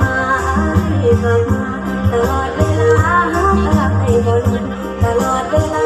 มาอ้กลัมาตลอดเวลาหาไอ้บ่ลืมตลอดเวลา